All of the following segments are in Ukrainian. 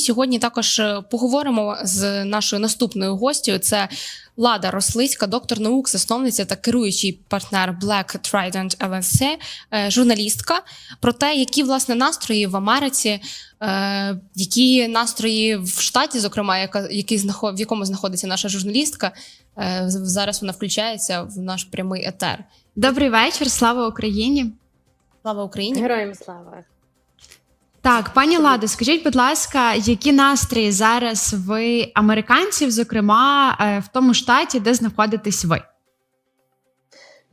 Сьогодні також е, поговоримо з нашою наступною гостю. Це Лада Рослицька, доктор наук, засновниця та керуючий партнер Black Trident LLC, е, журналістка, про те, які власне настрої в Америці, е, які настрої в штаті, зокрема, яка який в якому знаходиться наша журналістка. Зараз вона включається в наш прямий етер. Добрий вечір, слава Україні. Слава Україні! Героям слава. Так, пані Ладо, скажіть, будь ласка, які настрої зараз ви американців, зокрема е, в тому штаті, де знаходитесь ви?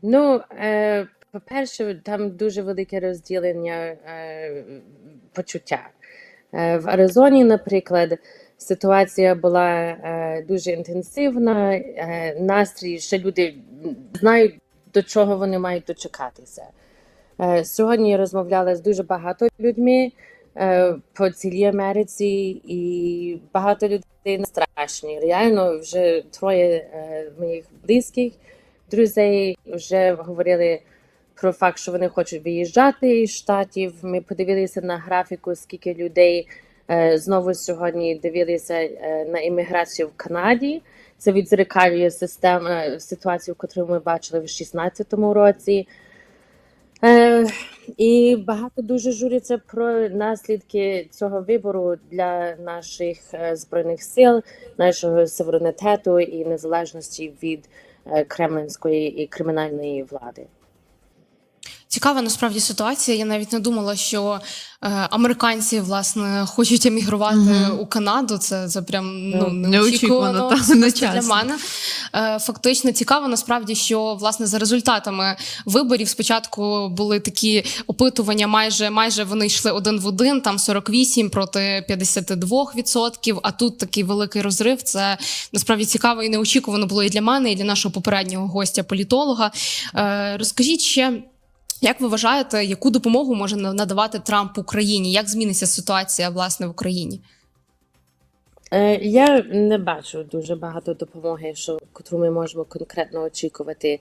Ну, е, по-перше, там дуже велике розділення е, почуття. В Аризоні, наприклад, ситуація була дуже інтенсивна. Настрій, що люди знають, до чого вони мають дочекатися. Сьогодні я розмовляла з дуже багато людьми по цілій Америці, і багато людей страшні. Реально, вже троє е, моїх близьких друзей вже говорили про факт, що вони хочуть виїжджати із штатів. Ми подивилися на графіку, скільки людей е, знову сьогодні дивилися е, на імміграцію в Канаді. Це відзеркалює систему е, ситуацію, яку ми бачили в 2016 році. Е, і багато дуже журяться про наслідки цього вибору для наших е, збройних сил, нашого суверенітету і незалежності від е, і кримінальної влади. Цікава насправді ситуація. Я навіть не думала, що е, американці власне хочуть емігрувати Мгм. у Канаду. Це, це прям ну, Ну, неочікувано та, особисто для мене. Е, фактично цікаво насправді, що власне за результатами виборів спочатку були такі опитування, майже майже вони йшли один в один, там 48 проти 52%, А тут такий великий розрив. Це насправді цікаво і неочікувано було і для мене, і для нашого попереднього гостя, політолога. Е, розкажіть ще. Як ви вважаєте, яку допомогу може надавати Трамп Україні? Як зміниться ситуація власне в Україні? Е, Я не бачу дуже багато допомоги, що котру ми можемо конкретно очікувати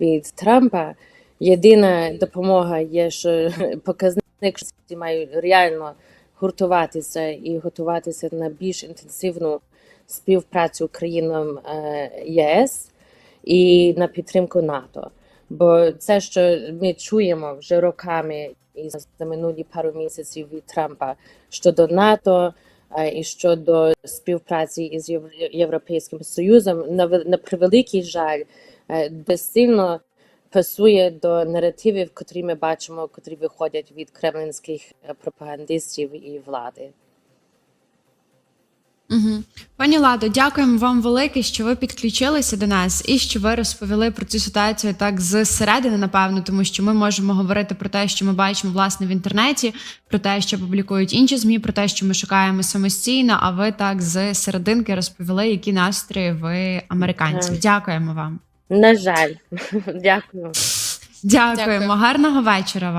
від Трампа. Єдина допомога є, що показник що мають реально гуртуватися і готуватися на більш інтенсивну співпрацю країнам е, ЄС і на підтримку НАТО. Бо це, що ми чуємо вже роками і за минулі пару місяців від Трампа щодо НАТО, е, і щодо співпраці із Єв- Європейським Союзом, на, на превеликий жаль, е, безсильно пасує до наративів, котрі ми бачимо, котрі виходять від кремлинських е, пропагандистів і влади. Угу. Пані Ладо, дякуємо вам велике, що ви підключилися до нас і що ви розповіли про цю ситуацію так зсередини, напевно, тому що ми можемо говорити про те, що ми бачимо власне в інтернеті, про те, що публікують інші змі, про те, що ми шукаємо самостійно. А ви так з серединки розповіли, які настрої ви американців. Дякуємо вам. На жаль, дякую. Дякуємо. Дякую. Гарного вечора вам.